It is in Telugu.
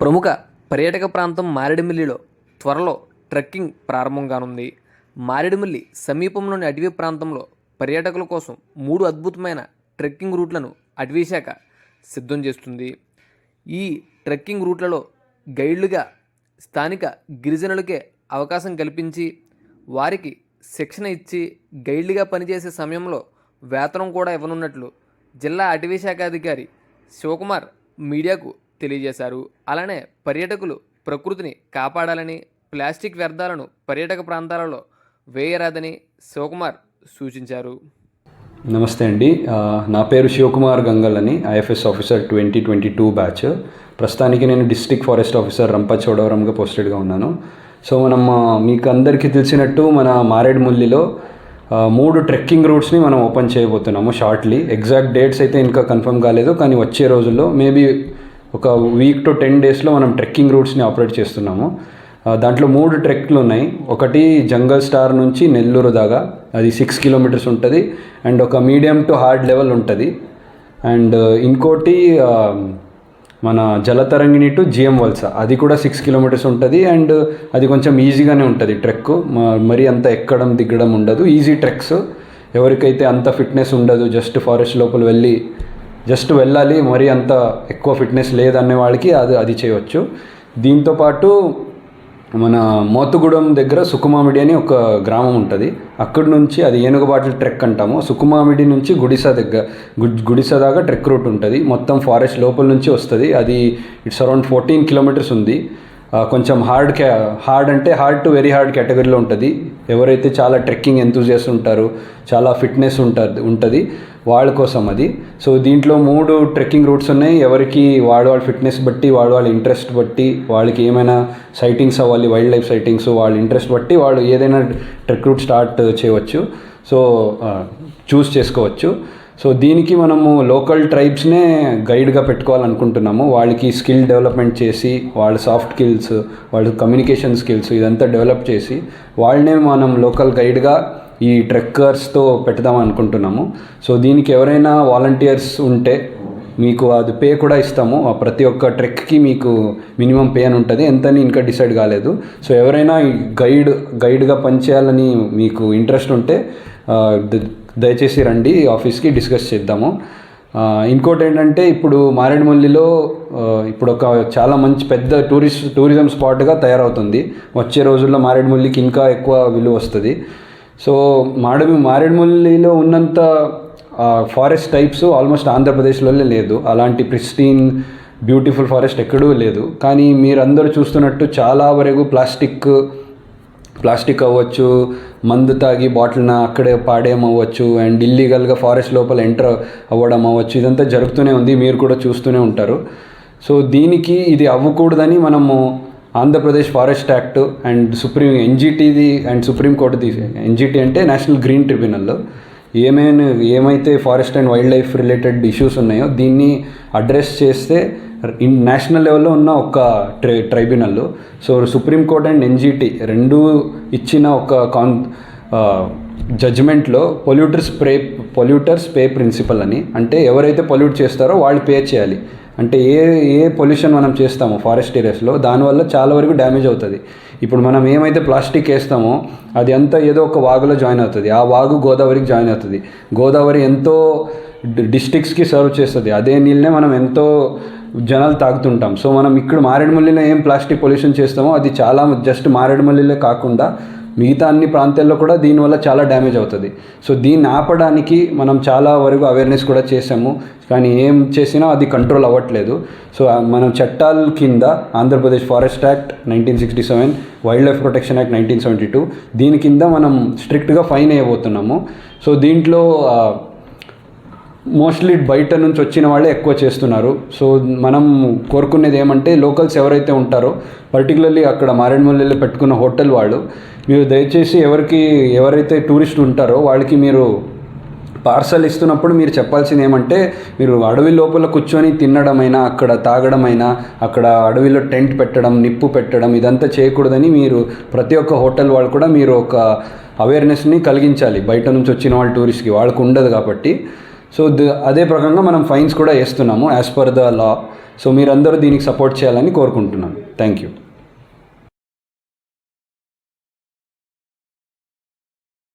ప్రముఖ పర్యాటక ప్రాంతం మారేడుమిల్లిలో త్వరలో ట్రెక్కింగ్ ప్రారంభం కానుంది మారేడుమిల్లి సమీపంలోని అటవీ ప్రాంతంలో పర్యాటకుల కోసం మూడు అద్భుతమైన ట్రెక్కింగ్ రూట్లను అటవీశాఖ సిద్ధం చేస్తుంది. ఈ ట్రెక్కింగ్ రూట్లలో గైడ్లుగా స్థానిక గిరిజనులకే అవకాశం కల్పించి వారికి శిక్షణ ఇచ్చి గైడ్లుగా పనిచేసే సమయంలో వేతనం కూడా ఇవ్వనున్నట్లు జిల్లా అటవీ శాఖ అధికారి శివకుమార్ మీడియాకు తెలియజేశారు. అలానే పర్యాటకులు ప్రకృతిని కాపాడాలని ప్లాస్టిక్ వ్యర్థాలను పర్యాటక ప్రాంతాలలో వేయరాదని శివకుమార్ సూచించారు. నమస్తే అండి. నా పేరు శివకుమార్ గంగల్ అని IFS officer twenty twenty two batch. ప్రస్తుతానికి నేను డిస్ట్రిక్ట్ ఫారెస్ట్ ఆఫీసర్ రంపచోడవరంగా పోస్టెడ్గా ఉన్నాను. సో మనం మీకు అందరికీ తెలిసినట్టు మన మారేడుముల్లిలో మూడు ట్రెక్కింగ్ రూట్స్ని మనం ఓపెన్ చేయబోతున్నాము షార్ట్లీ. ఎగ్జాక్ట్ డేట్స్ అయితే ఇంకా కన్ఫర్మ్ కాలేదు కానీ వచ్చే రోజుల్లో మేబీ ఒక వీక్ టు టెన్ డేస్లో మనం ట్రెక్కింగ్ రూట్స్ని ఆపరేట్ చేస్తున్నాము. దాంట్లో మూడు ట్రెక్లు ఉన్నాయి. ఒకటి జంగల్ స్టార్ నుంచి నెల్లూరు దాకా. అది సిక్స్ కిలోమీటర్స్ ఉంటుంది. అండ్ ఒక మీడియం టు హార్డ్ లెవెల్ ఉంటుంది. అండ్ ఇంకోటి మన జలతరంగిణి టు జిఎం వల్స. అది కూడా సిక్స్ కిలోమీటర్స్ ఉంటుంది. అండ్ అది కొంచెం ఈజీగానే ఉంటుంది ట్రెక్ మరి అంత ఎక్కడం దిగ్గడం ఉండదు. ఈజీ ట్రెక్స్ ఎవరికైతే అంత ఫిట్నెస్ ఉండదు జస్ట్ ఫారెస్ట్ లోపల వెళ్ళి జస్ట్ వెళ్ళాలి మరి అంత ఎక్కువ ఫిట్నెస్ లేదనే వాళ్ళకి అది అది చేయవచ్చు దీంతోపాటు మన మోతుగూడెం దగ్గర సుకుమామిడి అని ఒక గ్రామం ఉంటుంది. అక్కడి నుంచి అది ఏనుగుబాట్ల ట్రెక్ అంటాము. సుకుమామిడి నుంచి గుడిసా దగ్గర గు- గుడిసా దాకా ట్రెక్ రూట్ ఉంటుంది. మొత్తం ఫారెస్ట్ లోపల నుంచి వస్తుంది. అది ఇట్స్ అరౌండ్ ఫోర్టీన్ కిలోమీటర్స్ ఉంది. కొంచెం హార్డ్ క్యా హార్డ్ అంటే హార్డ్ టు వెరీ హార్డ్ కేటగిరీలో ఉంటుంది. ఎవరైతే చాలా ట్రెక్కింగ్ ఎంతూజియస్ ఉంటారు చాలా ఫిట్నెస్ ఉంటుంది ఉంటుంది వాళ్ళ కోసం అది. సో దీంట్లో మూడు ట్రెక్కింగ్ రూట్స్ ఉన్నాయి. ఎవరికి వాడు వాళ్ళ ఫిట్నెస్ బట్టి వాడు వాళ్ళ ఇంట్రెస్ట్ బట్టి వాళ్ళకి ఏమైనా సైటింగ్స్ అవ్వాలి వైల్డ్ లైఫ్ సైటింగ్స్ వాళ్ళ ఇంట్రెస్ట్ బట్టి వాళ్ళు ఏదైనా ట్రెక్ రూట్ స్టార్ట్ చేయవచ్చు. సో చూస్ చేసుకోవచ్చు. సో దీనికి మనము లోకల్ ట్రైబ్స్నే గైడ్గా పెట్టుకోవాలనుకుంటున్నాము. వాళ్ళకి స్కిల్ డెవలప్మెంట్ చేసి వాళ్ళ సాఫ్ట్ స్కిల్స్ వాళ్ళ కమ్యూనికేషన్ స్కిల్స్ ఇదంతా డెవలప్ చేసి వాళ్ళనే మనం లోకల్ గైడ్గా ఈ ట్రెక్కర్స్తో పెడదాం అనుకుంటున్నాము. సో దీనికి ఎవరైనా వాలంటీర్స్ ఉంటే మీకు అది పే కూడా ఇస్తాము. ఆ ప్రతి ఒక్క ట్రెక్కి మీకు మినిమం పే అని ఉంటుంది. ఎంతని ఇంకా డిసైడ్ కాలేదు. సో ఎవరైనా ఈ గైడ్ గైడ్గా పనిచేయాలని మీకు ఇంట్రెస్ట్ ఉంటే దయచేసి రండి ఆఫీస్కి డిస్కస్ చేద్దాము. ఇంకోటి ఏంటంటే ఇప్పుడు మారేడుమల్లిలో ఇప్పుడు ఒక చాలా మంచి పెద్ద టూరిస్ట్ టూరిజం స్పాట్గా తయారవుతుంది. వచ్చే రోజుల్లో మారేడుమల్లికి ఇంకా ఎక్కువ విలువ వస్తుంది. సో మాడ మారేడుమల్లిలో ఉన్నంత ఫారెస్ట్ టైప్స్ ఆల్మోస్ట్ ఆంధ్రప్రదేశ్లో లేదు. అలాంటి ప్రిస్టీన్ బ్యూటిఫుల్ ఫారెస్ట్ ఎక్కడూ లేదు. కానీ మీరందరూ చూస్తున్నట్టు చాలా వరకు ప్లాస్టిక్ ప్లాస్టిక్ అవ్వచ్చు మందు తాగి బాటిల్న అక్కడే పాడేయం అవ్వచ్చు అండ్ ఇల్లీగల్గా ఫారెస్ట్ లోపల ఎంటర్ అవ్వడం అవ్వచ్చు. ఇదంతా జరుగుతూనే ఉంది మీరు కూడా చూస్తూనే ఉంటారు. సో దీనికి ఇది అవ్వకూడదని మనము Andhra Pradesh forest act and supreme ఎన్జిటిది and సుప్రీంకోర్టుది ఎన్జిటి అంటే నేషనల్ గ్రీన్ ట్రిబ్యునల్. ఏమైనా ఏమైతే forest and wildlife related issues ఉన్నాయో దీన్ని అడ్రస్ చేస్తే ఇన్ నేషనల్ లెవెల్లో ఉన్న ఒక try tribunal. So supreme court and NGT రెండు ఇచ్చిన ఒక కాన్ జడ్జ్మెంట్లో polluters pay polluters pay principle అని. అంటే ఎవరైతే పొల్యూట్ చేస్తారో వాళ్ళు పే చేయాలి. అంటే ఏ ఏ పొల్యూషన్ మనం చేస్తామో ఫారెస్ట్ ఏరియాస్లో దానివల్ల చాలా వరకు డ్యామేజ్ అవుతుంది. ఇప్పుడు మనం ఏమైతే ప్లాస్టిక్ వేస్తామో అది అంతా ఏదో ఒక వాగులో జాయిన్ అవుతుంది. ఆ వాగు గోదావరికి జాయిన్ అవుతుంది. గోదావరి ఎంతో డిస్టిక్స్కి సర్వ్ చేస్తుంది. అదే నీళ్ళనే మనం ఎంతో జనాలు తాగుతుంటాం. సో మనం ఇక్కడ మారేడుమల్లిలో ఏం ప్లాస్టిక్ పొల్యూషన్ చేస్తామో అది చాలా జస్ట్ మారేడుమల్లిలో కాకుండా మిగతా అన్ని ప్రాంతాల్లో కూడా దీనివల్ల చాలా డ్యామేజ్ అవుతుంది. సో దీన్ని ఆపడానికి మనం చాలా వరకు అవేర్నెస్ కూడా చేసాము కానీ ఏం చేసినా అది కంట్రోల్ అవ్వట్లేదు. సో మనం చట్టాల కింద Andhra Pradesh forest act nineteen sixty seven wildlife protection act nineteen seventy two దీని కింద మనం స్ట్రిక్ట్గా ఫైన్ వేయబోతున్నాము. సో దీంట్లో మోస్ట్లీ బయట నుంచి వచ్చిన వాళ్ళే ఎక్కువ చేస్తున్నారు. సో మనం కోరుకునేది ఏమంటే లోకల్స్ ఎవరైతే ఉంటారో పర్టికులర్లీ అక్కడ మారేడుమల్లిలో పెట్టుకున్న హోటల్ వాళ్ళు మీరు దయచేసి ఎవరికి ఎవరైతే టూరిస్ట్ ఉంటారో వాళ్ళకి మీరు పార్సల్ ఇస్తున్నప్పుడు మీరు చెప్పాల్సింది ఏమంటే మీరు అడవి లోపల కూర్చొని తినడమైనా అక్కడ తాగడమైనా అక్కడ అడవిలో టెంట్ పెట్టడం నిప్పు పెట్టడం ఇదంతా చేయకూడదని మీరు ప్రతి ఒక్క హోటల్ వాళ్ళు కూడా మీరు ఒక అవేర్నెస్ని కలిగించాలి. బయట నుంచి వచ్చిన వాళ్ళు టూరిస్ట్కి వాళ్ళకు ఉండదు కాబట్టి. సో ద- అదే ప్రకారంగా మనం ఫైన్స్ కూడా వేస్తున్నాము as per the law so మీరందరూ దీనికి సపోర్ట్ చేయాలని కోరుకుంటున్నాను థ్యాంక్ యూ